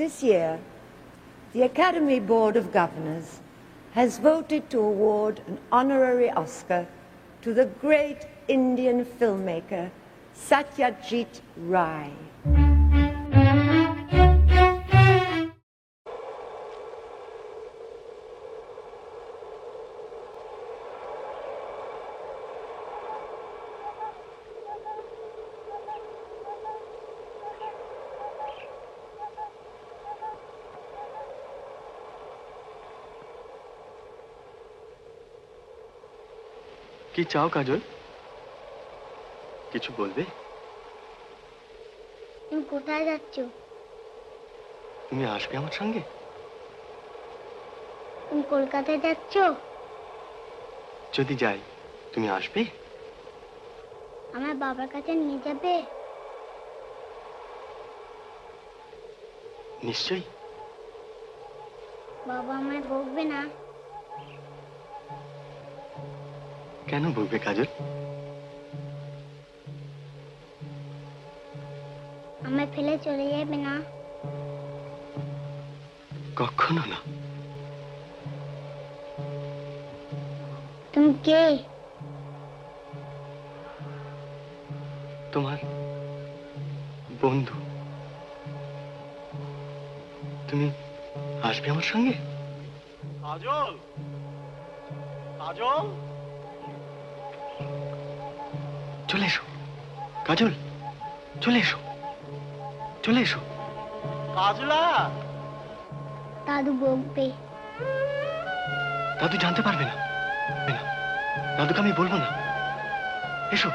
This year, the Academy Board of Governors has voted to award an honorary Oscar to the great Indian filmmaker Satyajit Ray. কি চাও কাজল? কিছু বলবে? তুমি কোথায় যাচ্ছ? তুমি আসবে আমার সঙ্গে? তুমি কলকাতায় যাচ্ছ? যদি যাই তুমি আসবে? আমার বাবার কাছে নিয়ে যাবে? নিশ্চয়ই। বাবা আমায় বকবে না। কেন বলবে কাজল? আমায় ফেলে চলে যাবে না। কখনো না। তুমি কে? তোমার বন্ধু। তুমি আসবে আমার সঙ্গে? কাজল? কাজল? চলে এসো। কাজল চলে এসো। চলে এসো। কাজলা? দাদু বকবে। দাদু জানতে পারবে না। না দাদুকে আমি বলব না। এসো।